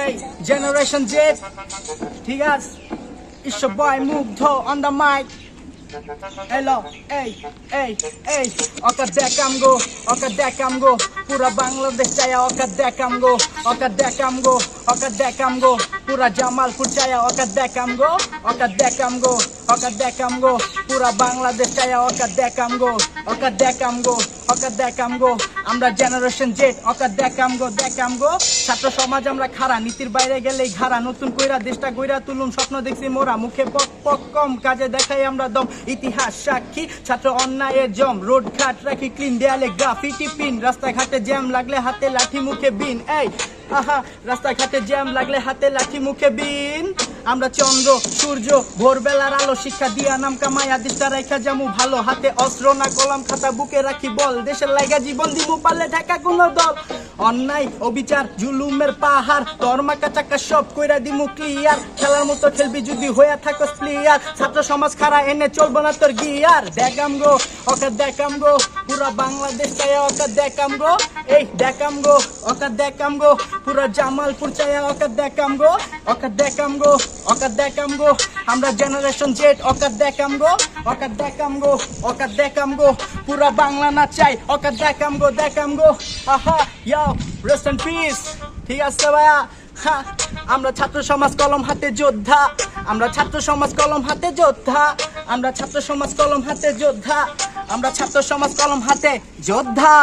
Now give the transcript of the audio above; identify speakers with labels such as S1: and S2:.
S1: এই generation Z ঠিক আছে? It's বয় মুগ্ধ অন দ্য মাইক Hello, এই এই এই ওকে দেখাম গো ওকে দেখাম গো পুরা বাংলাদেশ চায়া ওকে দেখাম গো ওকে দেখাম গো ওকে দেখাম গো পুরা জামালপুর চায়া ওকে দেখাম গো ওকে দেখাম গো ওকে দেখাম গো পুরা বাংলাদেশ চায়া ওকে দেখাম গো ওকে দেখাম গো ওকে দেখাম গো আমরা জেনারেশন জেড ওকে দেখাম গো দেখাম গো ছাত্র সমাজ আমরা খারা নীতির বাইরে গেলেই ঘাড়া নতুন কইরা দেশটা গইরা তুলুম স্বপ্ন দেখছি মোরা মুখে পক পক কম কাজে দেখাই আমরা দম ইতিহাস সাক্ষী ছাত্র অন্যায়ের জম রোড ঘাট রাখি ক্লিন দেয়ালে গ্রাফিটি পিন রাস্তাঘাটে জ্যাম লাগলে হাতে লাঠি, মুখে বিন। এই, আহা, রাস্তাঘাটে জ্যাম লাগলে হাতে লাঠি, মুখে বিন। আমরা চন্দ্র, সূর্য, ভোরবেলার আলো শিক্ষা দিয়া নাম কামাই, আদিষ্টা রেখা জামু ভালো হাতে অস্ত্র না কলম খাতা বুকে রাখি বল। দেশের লাইগা জীবন দিমু পারলে ঢাকা কোনো দল। অন্যায় অবিচার জুলুমের পাহাড় তরমাকা চাকা সব কইরা দিমু ক্লিয়ার খেলার মতো খেলবি যদি হইয়া থাকো প্লেয়ার ছাত্র সমাজ খারা এনে চলবো না তোর গিয়ার দেখাম গো ওকে দেখাম গো পুরা বাংলাদেশ চায়া ওকে দেখাম গো এই দেখাম গো ওকে দেখাম গো পুরা জামালপুর চায়া ওকে দেখাম গো ওকে দেখাম গো ওকে দেখাম গো আমরা জেনারেশন জেড ওকে দেখাম গো ওকে দেখাম গো ওকে দেখাম গো পুরা বাংলা না চাই ওকে দেখাম গো দেখাম গো আহা রেস্ট অ্যান্ড পিস ঠিক আছে ভাইয়া? আমরা ছাত্র সমাজ কলম হাতে যোদ্ধা। আমরা ছাত্র সমাজ কলম হাতে যোদ্ধা। আমরা ছাত্র সমাজ কলম হাতে যোদ্ধা। আমরা ছাত্র সমাজ কলম হাতে যোদ্ধা।